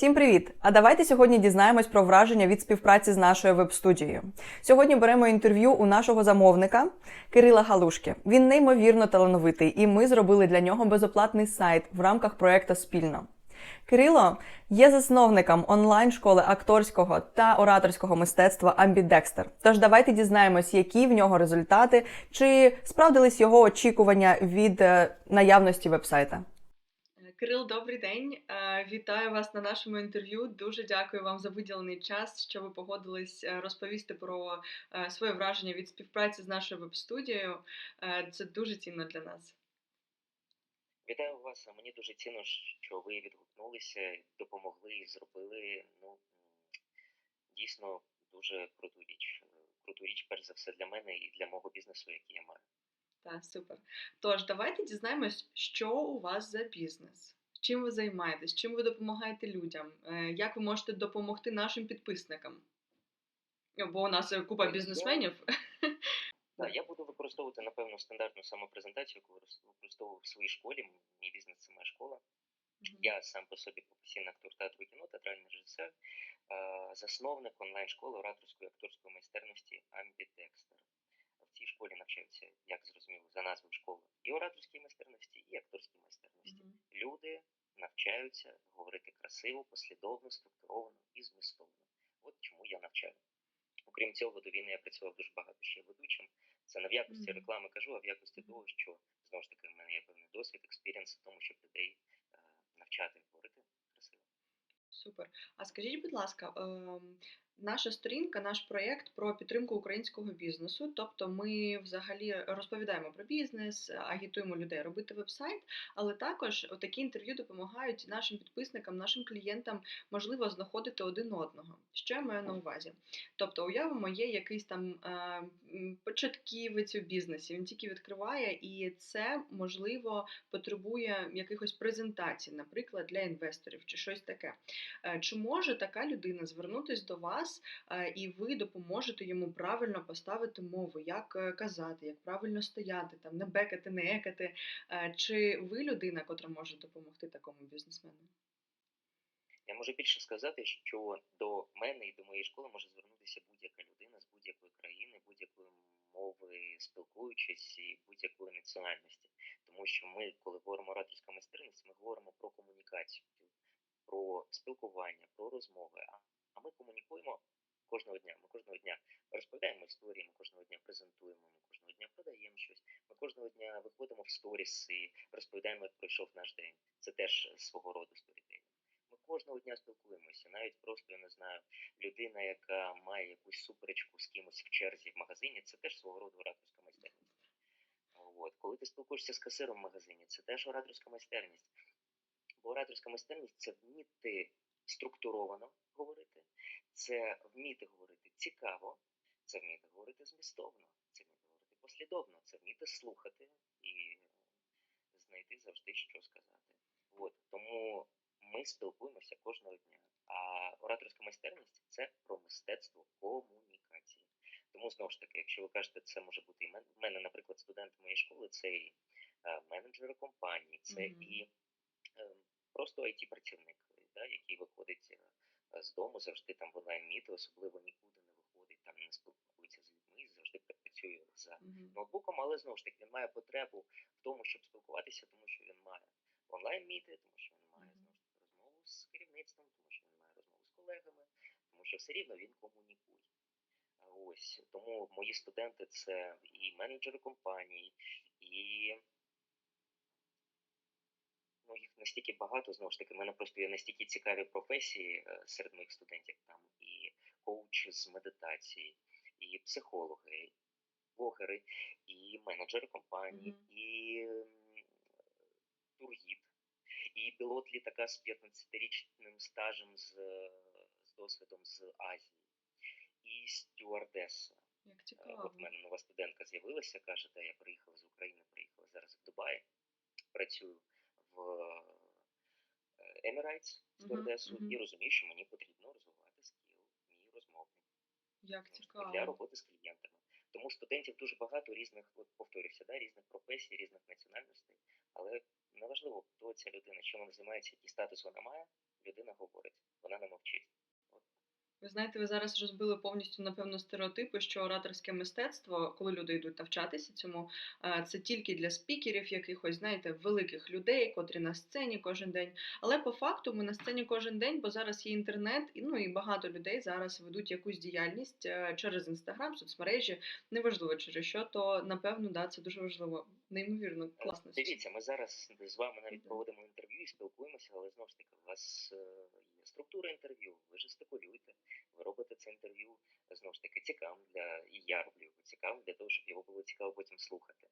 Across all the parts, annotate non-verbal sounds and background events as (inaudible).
Всім привіт! А давайте сьогодні дізнаємось про враження від співпраці з нашою веб-студією. Сьогодні беремо інтерв'ю у нашого замовника Кирила Галушки. Він неймовірно талановитий, і ми зробили для нього безоплатний сайт в рамках проекту спільно. Кирило є засновником онлайн-школи акторського та ораторського мистецтва Ambidexter. Тож давайте дізнаємось, які в нього результати, чи справдились його очікування від е, наявності вебсайта. Кирил, добрий день. Е, Вітаю вас на нашому інтерв'ю. Дуже дякую вам за виділений час, що ви погодились е, розповісти про е, своє враження від співпраці з нашою веб-студією. Це дуже цінно для нас. Вітаю вас. Мені дуже цінно, що ви відгукнулися, допомогли і зробили ну дійсно дуже круту річ. Круту річ, перш за все, для мене і для мого бізнесу, який я маю. Так, супер. Тож, давайте дізнаємось, що у вас за бізнес. Чим ви займаєтесь, чим ви допомагаєте людям, Е, як ви можете допомогти нашим підписникам? Ну, Бо у нас е, купа бізнесменів. (laughs) Так, я буду використовувати напевно стандартну самопрезентацію, яку використовував в своїй школі. Мій бізнес це моя школа. Я сам по собі професійний актор театру і кіно, театральний режисер, е, засновник онлайн-школи ораторської акторської майстерності Ambidexter. В цій школі навчаються, як зрозуміло, за назвою школи, і ораторській майстерності, і акторській майстерності. Мгм. Люди навчаються говорити красиво, послідовно, структуровано і змістовно. От чому я навчаю. Окрім цього, до війни я працював дуже багато ще ведучим. Це не в якості реклами кажу, а в якості того, що знову ж таки в мене є певний досвід, експірієнс в тому, щоб людей е, навчати говорити красиво. Супер. А скажіть, будь ласка, ем, наша сторінка, наш проєкт про підтримку українського бізнесу. Тобто, ми взагалі розповідаємо про бізнес, агітуємо людей робити вебсайт, але також такі інтерв'ю допомагають нашим підписникам, нашим клієнтам можливо знаходити один одного. Що я маю на увазі? Тобто, уявимо, є якийсь там е, початківець у бізнесі, він тільки відкриває, і це можливо потребує якихось презентацій, наприклад, для інвесторів чи щось таке. Е, Чи може така людина звернутися до вас, е, і ви допоможете йому правильно поставити мову, як е, казати, як правильно стояти, там не бекати, не екати? Чи ви людина, котра може допомогти такому бізнесмену? Я можу більше сказати, що до мене і до моєї школи може звернутися будь-яка людина з будь-якої країни, будь-якої мови спілкуючись і будь-якої національності. Тому що ми, коли говоримо ораторська майстерність, ми говоримо про комунікацію, про спілкування, про розмови. А- ми комунікуємо кожного дня. Ми кожного дня розповідаємо історії, ми кожного дня презентуємо, ми кожного дня продаємо щось. Ми кожного дня виходимо в сторіси, розповідаємо, як пройшов наш день. Це теж свого роду сторітейнг. Ми кожного дня спілкуємося, навіть просто я не знаю, людина, яка має якусь суперечку з кимось в черзі в магазині, це теж свого роду ораторська майстерність. От. Коли ти спілкуєшся з касиром в магазині, це теж ораторська майстерність. Бо ораторська майстерність це вміти структуровано говорити, це вміти говорити цікаво, це вміти говорити змістовно, це вміти говорити послідовно, це вміти слухати і знайти завжди, що сказати. От. Тому ми спілкуємося кожного дня. А ораторська майстерність це про мистецтво комунікації. Тому знову ж таки, якщо ви кажете, це може бути і мен- в мене, наприклад, студент моєї школи, це і е, менеджери компанії, це Мгм. і е, просто it працівник да, який виходить е, з дому, завжди там в онлайн міти, особливо нікуди не виходить, там не спілкується з людьми, завжди працює за Мгм. ноутбуком, але знову ж таки він має потребу в тому, щоб спілкуватися, тому що він має онлайн міти, тому що він має Мгм. знову ж таки розмову з керівництвом, тому що він має розмову з колегами, тому що все рівно він комунікує. А Ось тому мої студенти це і менеджери компаній, і ну їх настільки багато, знову ж таки, в мене просто є настільки цікаві професії е, серед моїх студентів. Там і коуч з медитації, і психологи, і блогери, і менеджери компаній, Мгм. і тургід, і пілот літака з 15-річним стажем з, е, з досвідом з Азії, і стюардеса. Як Е, цікаво. От в мене нова студентка з'явилася, каже, де я приїхала з України, приїхала зараз в Дубай, працюю в е, Emirates стюардесу мгм. і розумію, що мені потрібно розвивати скіл, мій розмовний Як цікаво. для роботи з клієнтами. Тому студентів дуже багато різних, от повторюся, да, різних професій, різних національностей, але неважливо, хто ця людина, чим вона займається, який статус вона має, людина говорить. вона не мовчить. Ви знаєте, ви зараз розбили повністю напевно стереотипи, що ораторське мистецтво, коли люди йдуть навчатися цьому, е, це тільки для спікерів, якихось, знаєте, великих людей, котрі на сцені кожен день. Але по факту ми на сцені кожен день, бо зараз є інтернет, і ну і багато людей зараз ведуть якусь діяльність е, через інстаграм, соцмережі, неважливо через що, то напевно да, це дуже важливо. Неймовірно Е, класно. Дивіться, ми зараз з вами навіть проводимо інтерв'ю і спілкуємося, але знову ж таки, у вас е, є структура інтерв'ю, ви жестикулюєте, ви робите це інтерв'ю знову ж таки цікавим для і я роблю його цікавим для того, щоб його було цікаво потім слухати.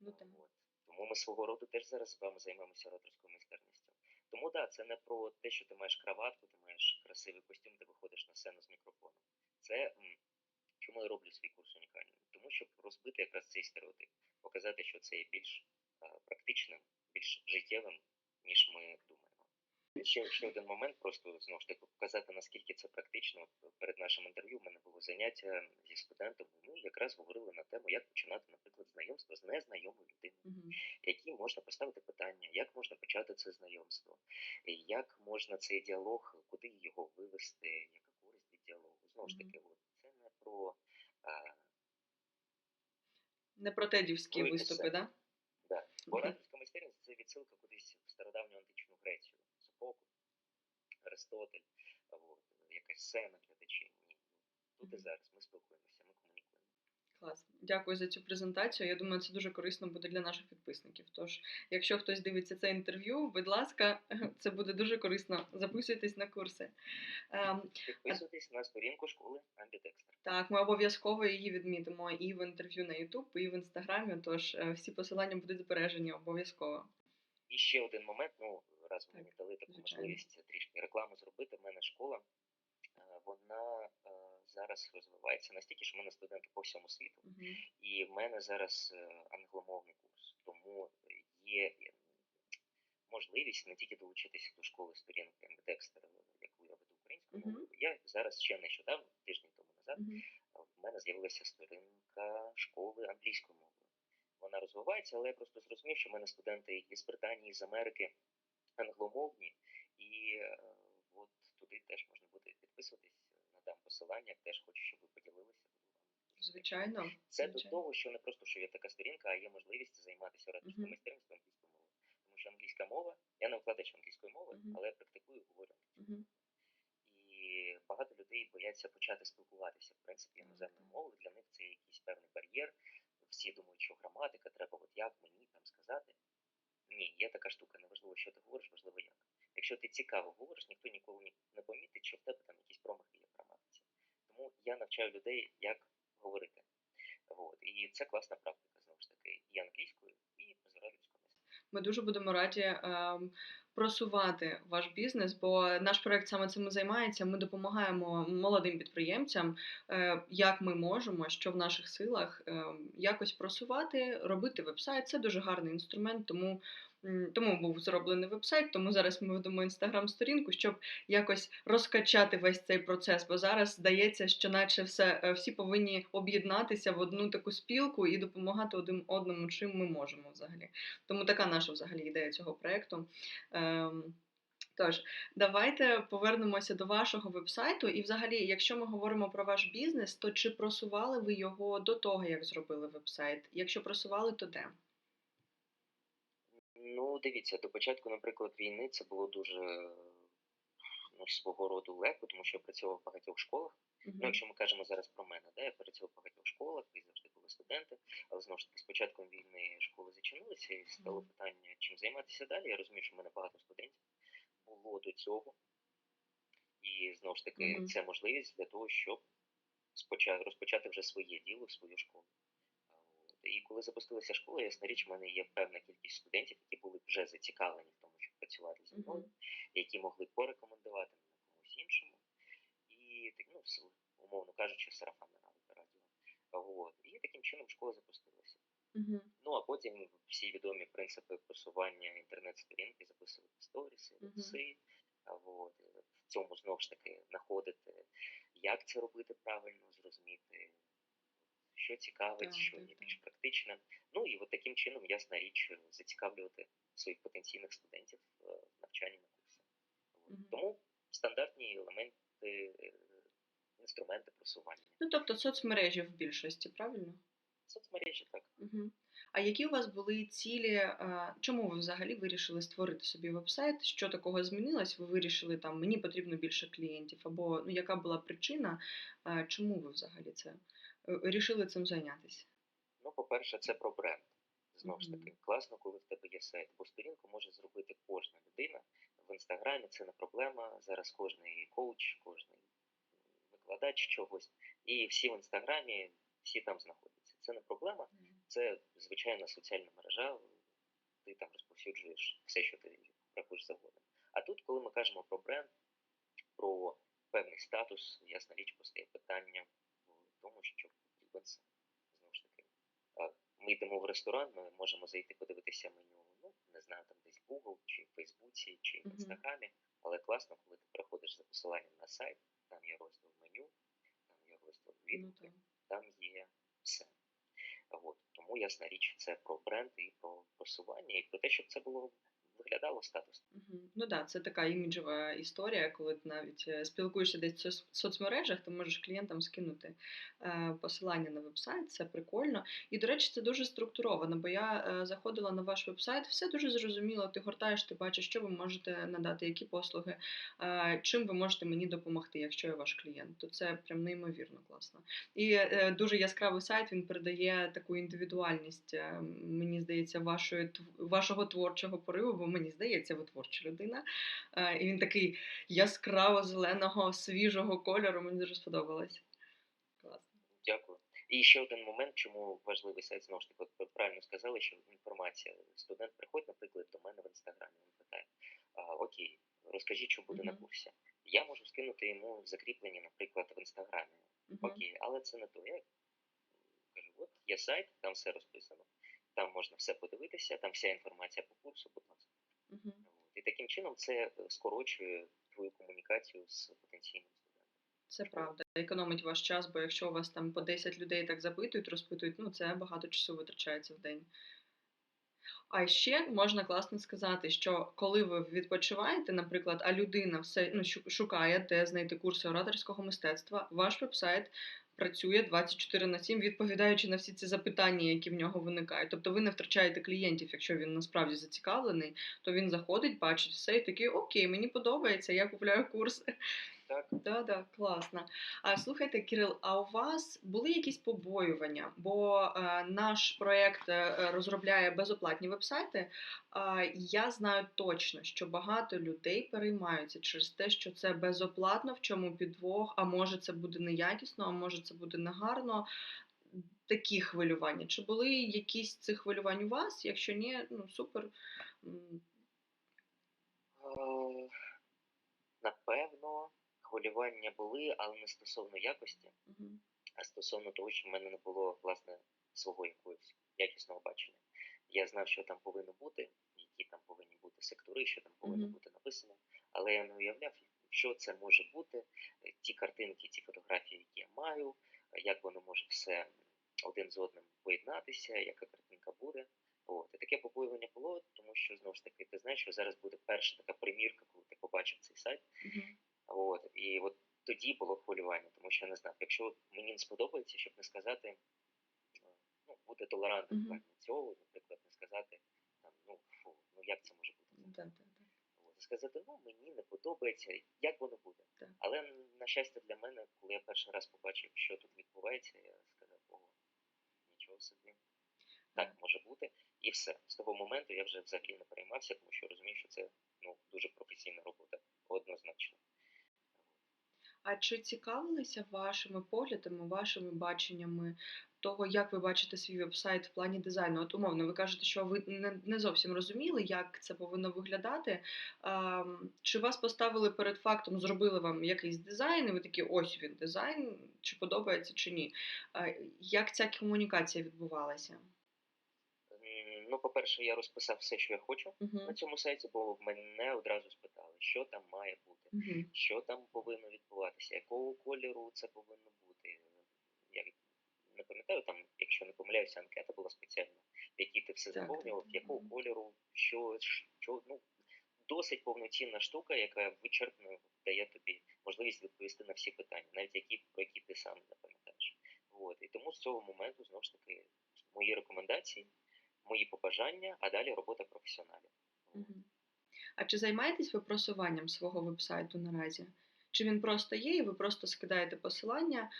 Ну так. От. Тому ми свого роду теж зараз з вами займаємося ораторською майстерністю. Тому так, це не про те, що ти маєш краватку, ти маєш красивий костюм, ти виходиш на сцену з мікрофоном. Це чому я роблю свій курс унікальним? Тому щоб розбити якраз цей стереотип, показати, що це є більш практичним, більш життєвим, ніж ми думаємо. Ще, ще один момент, просто знову ж таки показати, наскільки це практично. Перед нашим інтерв'ю в мене було заняття зі студентами. Ми якраз говорили на тему, як починати, наприклад, знайомство з незнайомою людиною Мгм. які можна поставити питання, як можна почати це знайомство, як можна цей діалог, куди його вивести, яка користь від діалогу. Знову ж таки, от, це не про а, Не протедівські Велике виступи, так? Так. ораторська майстерність це відсилка кудись в стародавню античну Грецію, Софокл, Аристотель, або якась сцена глядачі. Ні. Тут і зараз ми спілкуємося. Клас. Дякую за цю презентацію. Я думаю, це дуже корисно буде для наших підписників. Тож, якщо хтось дивиться це інтерв'ю, будь ласка, (laughs) це буде дуже корисно. Записуйтесь на курси. Ем, Підписуйтесь на сторінку школи Амбідекстер. так, ми обов'язково її відмітимо і в інтерв'ю на YouTube, і в інстаграмі. Тож е, всі посилання будуть збережені обов'язково. І ще один момент, ну раз мені дали таку звичайно. можливість трішки рекламу зробити. В мене школа, е, вона е, зараз розвивається настільки, що в мене студенти по всьому світу, Мгм. і в мене зараз е, англомовний курс, тому є е, можливість не тільки долучитися до школи сторінки Амбідекстера, яку я веду українською Мгм. мовою. Я зараз ще нещодавно, тиждень тому назад, Мгм. в мене з'явилася сторінка школи англійською мовою. Вона розвивається, але я просто зрозумів, що в мене студенти із Британії, з Америки англомовні, і е, от туди теж можна буде підписуватись. Посилання, теж хочу, щоб ви поділилися. Звичайно. Це до того, що не просто що є така сторінка, а є можливість займатися ораторською Мгм. майстерністю англійською мовою. Тому що англійська мова, я не викладач англійської мови, Мгм. але я практикую і говорю англійською. Мгм. І багато людей бояться почати спілкуватися. В принципі, Так, іноземною мовою для них це якийсь певний бар'єр. Всі думають, що граматика, треба от як мені там сказати. Ні, є така штука, неважливо, що ти говориш, важливо як. Якщо ти цікаво говориш, ніхто ніколи не помітить, що в тебе там якісь промахи. Тому я навчаю людей, як говорити. От. І це класна практика, знову ж таки, і англійською, і з ораторською. Ми дуже будемо раді ем, просувати ваш бізнес, бо наш проект саме цим займається. Ми допомагаємо молодим підприємцям, е, як ми можемо, що в наших силах ем, якось просувати, робити вебсайт. Це дуже гарний інструмент, тому. Тому був зроблений вебсайт, тому зараз ми ведемо інстаграм-сторінку, щоб якось розкачати весь цей процес. Бо зараз здається, що наче все е, всі повинні об'єднатися в одну таку спілку і допомагати один одному, чим ми можемо взагалі. Тому така наша взагалі ідея цього проекту. Ем, Тож, давайте повернемося до вашого вебсайту. І, взагалі, якщо ми говоримо про ваш бізнес, то чи просували ви його до того, як зробили вебсайт? Якщо просували, то де? Ну, дивіться, до початку, наприклад, війни це було дуже ну, свого роду легко, тому що я працював в багатьох школах. Мгм. Ну, якщо ми кажемо зараз про мене, да, я працював в багатьох школах, і завжди були студенти, але знову ж таки з початком війни школи зачинилися і стало питання, чим займатися далі. Я розумію, що в мене багато студентів було до цього. І знову ж таки, Мгм. це можливість для того, щоб розпочати вже своє діло, свою школу. І коли запустилася школа, ясна річ, в мене є певна кількість студентів, які були вже зацікавлені в тому, щоб працювати зі мною, Мгм. які могли порекомендувати мене комусь іншому. І так, ну, умовно кажучи, сарафанне радіо. От. І таким чином школа запустилася. Мгм. Ну а потім всі відомі принципи просування інтернет-сторінки, записувати сторіси, рилси. А от в цьому знову ж таки знаходити, як це робити правильно, зрозуміти, що цікавить, Так, що так, є більш практичним. Ну і от таким чином, ясна річ, зацікавлювати своїх потенційних студентів е, в навчанні на. От. Мгм. Тому стандартні елементи, е, інструменти просування. Ну, тобто соцмережі в більшості, правильно? Соцмережі так. Угу. А які у вас були цілі? е, Чому ви взагалі вирішили створити собі веб-сайт? Що такого змінилось? Ви вирішили там мені потрібно більше клієнтів? Або ну яка була причина? Чому ви взагалі це рішили цим зайнятися? Ну, по-перше, це про бренд. Знову ж таки, класно, коли в тебе є сайт, бо сторінку може зробити кожна людина. В інстаграмі це не проблема. Зараз кожний коуч, кожний викладач чогось, і всі в інстаграмі, всі там знаходяться. Це не проблема, це звичайна соціальна мережа. Ти там розповсюджуєш все, що ти рахуєш завгодно. А тут, коли ми кажемо про бренд, про певний статус, ясна річ постає питання тому, що потрібен сайт. Знову ж таки, ми йдемо в ресторан, ми можемо зайти подивитися меню, ну не знаю, там десь в Google, чи в Фейсбуці, чи в Інстаграмі. Але класно, коли ти переходиш за посиланням на сайт, там є розділ меню, там є розділ Ну, відгуки, так. там є все. От. Тому ясна річ, це про бренд і про просування, і про те, щоб це було виглядало статусно. Ну да, це така іміджева історія, коли ти навіть е, спілкуєшся десь в соцмережах, ти можеш клієнтам скинути е, посилання на вебсайт, це прикольно. І, до речі, це дуже структуровано, бо я е, заходила на ваш вебсайт, все дуже зрозуміло. Ти гортаєш, ти бачиш, що ви можете надати, які послуги, чим ви можете мені допомогти, якщо я ваш клієнт. То це прям неймовірно класно. І дуже яскравий сайт він передає таку індивідуальність, мені здається, вашої вашого творчого пориву, бо мені здається, ви творча людина. Е, І він такий яскраво зеленого, свіжого кольору. Мені дуже сподобалось. Класно. Дякую. І ще один момент, чому важливий сайт, знову ж таки, правильно сказали, що інформація. Студент приходить, наприклад, до мене в інстаграмі, він питає: Окей, розкажіть, що буде на курсі. Я можу скинути йому закріплення, наприклад, в інстаграмі. Мгм. Окей, але це не то. Я кажу, от є сайт, там все розписано. Там можна все подивитися, там вся інформація по курсу, будь ласка. От. І таким чином це е, скорочує твою комунікацію з потенційним студентом. Це правда. Економить ваш час, бо якщо у вас там по 10 людей так запитують, розпитують, ну це багато часу витрачається в день. А ще можна класно сказати, що коли ви відпочиваєте, наприклад, а людина все ну, шукає, де знайти курси ораторського мистецтва, ваш вебсайт працює 24 на 7, відповідаючи на всі ці запитання, які в нього виникають. Тобто ви не втрачаєте клієнтів, якщо він насправді зацікавлений, то він заходить, бачить все і такий, окей, мені подобається, я купляю курси. Так, Да, да, класно. А слухайте, Кирил, а у вас були якісь побоювання? Бо е, наш проєкт е, розробляє безоплатні вебсайти. А я знаю точно, що багато людей переймаються через те, що це безоплатно, в чому підвох, а може це буде неякісно, а може це буде негарно. Такі хвилювання. Чи були якісь цих хвилювань у вас? Якщо ні, ну супер. Е, Напевно, хвилювання були, але не стосовно якості, мгм. а стосовно того, що в мене не було власне свого якогось якісного бачення. Я знав, що там повинно бути, які там повинні бути сектори, що там повинно Мгм. бути написано, але я не уявляв, що це може бути, е, ті картинки, ті фотографії, які я маю, е, як воно може все один з одним поєднатися, яка картинка буде. От. І таке побоювання було, тому що знову ж таки ти знаєш, що зараз буде перша така примірка, коли ти побачив цей сайт. Мгм. От, і от тоді було хвилювання, тому що я не знав, якщо мені не сподобається, щоб не сказати, е, ну, бути толерантним в плані цього, наприклад, не сказати, там, ну, фу, ну як це може бути? Да. От, сказати, ну мені не подобається, як воно буде. Так. Але на щастя для мене, коли я перший раз побачив, що тут відбувається, я сказав, ого, нічого собі. Так може бути. І все. З того моменту я вже взагалі не переймався, тому що розумів, що це ну, дуже професійна робота. А чи цікавилися вашими поглядами, вашими баченнями того, як ви бачите свій вебсайт в плані дизайну? От умовно, ви кажете, що ви не, не зовсім розуміли, як це повинно виглядати. А, чи вас поставили перед фактом, зробили вам якийсь дизайн, і ви такі, ось він дизайн, чи подобається, чи ні? А, як ця комунікація відбувалася? Ну, по-перше, я розписав все, що я хочу Угу. на цьому сайті, бо мене одразу спитали, що там має бути, Угу. що там повинно відбуватися, якого кольору це повинно бути. Я не пам'ятаю, там, якщо не помиляюся, анкета була спеціальна, в якій ти все заповнював, якого мгм. кольору, що, що, ну, досить повноцінна штука, яка вичерпно дає тобі можливість відповісти на всі питання, навіть які про які ти сам не пам'ятаєш. От і тому з цього моменту знову ж таки мої рекомендації, мої побажання, а далі робота професіоналів. А чи займаєтесь ви просуванням свого вебсайту наразі? Чи він просто є, і ви просто скидаєте посилання?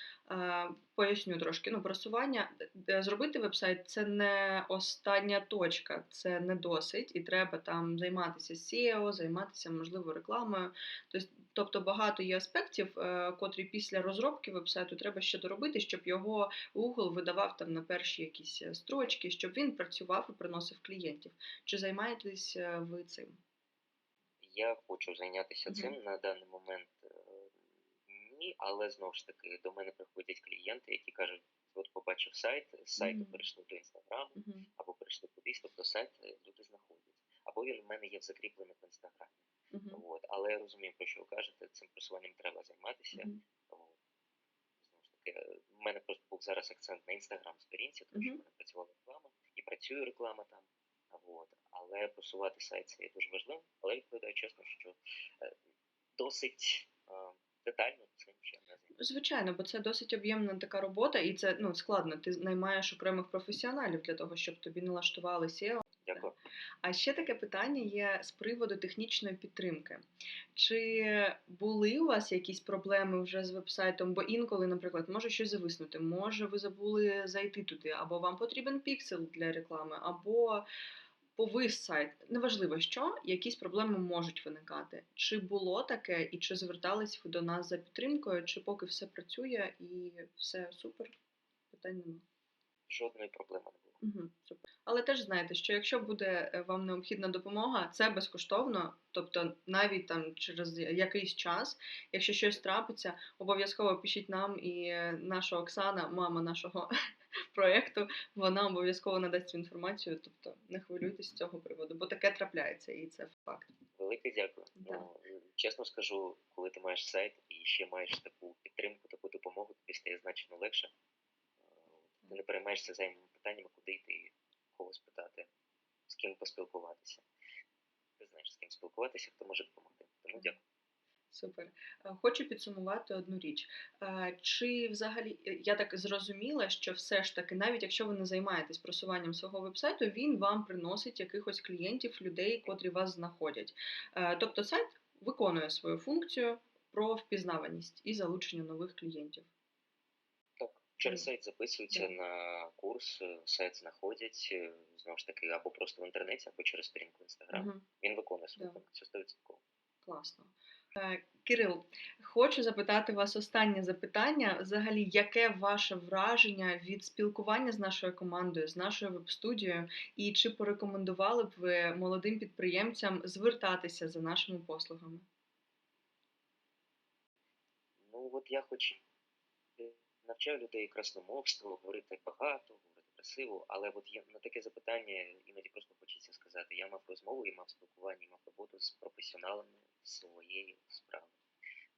Поясню трошки. Ну, просування е, зробити вебсайт це не остання точка, це не досить, і треба там займатися SEO, займатися можливо рекламою. Тобто, тобто багато є аспектів, е, котрі після розробки вебсайту треба ще доробити, щоб його Google видавав там на перші якісь е, строчки, щоб він працював і приносив клієнтів. Чи займаєтесь е, ви цим? Я хочу зайнятися Мгм. цим на даний момент. Ні, але знову ж таки до мене приходять клієнти, які кажуть: от побачив сайт, з сайту Мгм. перейшли до інстаграму, Мгм. або перейшли кудись, тобто сайт люди знаходять. Або він в мене є закріплений в інстаграмі. Мгм. От, але я розумію, про що ви кажете, цим просуванням треба займатися. Мгм. Тому, знову ж таки, в мене просто був зараз акцент на інстаграм сторінці, тому що в мене працювала реклама і працює реклама там. От. Але просувати сайт це є дуже важливо. Але відповідаю чесно, що е, досить е, детально цим ще не. Звичайно, бо це досить об'ємна така робота, і це ну складно. Ти наймаєш окремих професіоналів для того, щоб тобі налаштували SEO. Дякую. А ще таке питання є з приводу технічної підтримки. Чи були у вас якісь проблеми вже з вебсайтом? Бо інколи, наприклад, може щось зависнути, може ви забули зайти туди, або вам потрібен піксель для реклами, або повис сайт. Неважливо що, якісь проблеми можуть виникати. Чи було таке, і чи звертались ви до нас за підтримкою, чи поки все працює і все супер? Питань немає. Жодної проблеми не було. Угу. Але теж знаєте, що якщо буде е, вам необхідна допомога, це безкоштовно, тобто навіть там через якийсь час, якщо щось трапиться, обов'язково пишіть нам, і е, наша Оксана, мама нашого (laughs) проєкту, вона обов'язково надасть цю інформацію. Тобто не хвилюйтесь з цього приводу, бо таке трапляється, і це факт. Велике дякую. Да. Ну, чесно скажу, коли ти маєш сайт і ще маєш таку підтримку, таку допомогу, тобі стає значно легше. Не переймаєшся зайвими питаннями, куди йти, кого спитати, з ким поспілкуватися. Ти знаєш, з ким спілкуватися, хто може допомогти. Тому дякую. Супер. Е, Хочу підсумувати одну річ. Е, Чи взагалі е, я так зрозуміла, що все ж таки, навіть якщо ви не займаєтесь просуванням свого вебсайту, він вам приносить якихось клієнтів, людей, котрі вас знаходять. Тобто сайт виконує свою функцію про впізнаваність і залучення нових клієнтів. Через сайт записуються на курс, сайт знаходять, знову ж таки, або просто в інтернеті, або через сторінку Інстаграм. Він виконує свою функцію 100%. Класно. Е, Кирил, хочу запитати вас останнє запитання. Взагалі, яке ваше враження від спілкування з нашою командою, з нашою веб-студією, і чи порекомендували б ви молодим підприємцям звертатися за нашими послугами? Ну, от я хоч е, навчаю людей красномовству, говорити багато, говорити красиво, але от є на таке запитання іноді просто хочеться сказати. Я мав розмову і мав спілкування, і мав роботу з професіоналами своєї справи.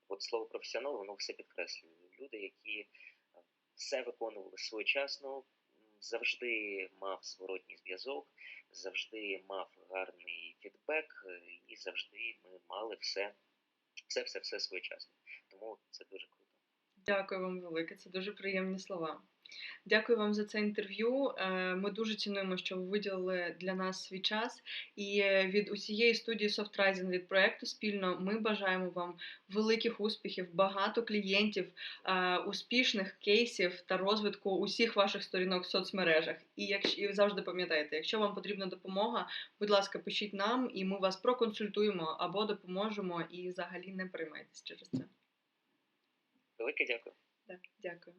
От слово професіонал, воно все підкреслює. Люди, які е, все виконували своєчасно, завжди мав зворотній зв'язок, завжди мав гарний фідбек, е, і завжди ми мали все, все, все, все своєчасно. Тому це дуже круто. Дякую вам велике, це дуже приємні слова. Дякую вам за це інтерв'ю. Е, Ми дуже цінуємо, що ви виділили для нас свій час. І е, від усієї студії SoftRising, від проекту спільно ми бажаємо вам великих успіхів, багато клієнтів, е, успішних кейсів та розвитку усіх ваших сторінок в соцмережах. І якщо і завжди пам'ятайте, якщо вам потрібна допомога, будь ласка, пишіть нам, і ми вас проконсультуємо або допоможемо. І взагалі не переймайтесь через це. Велике дякую. Так, дякую.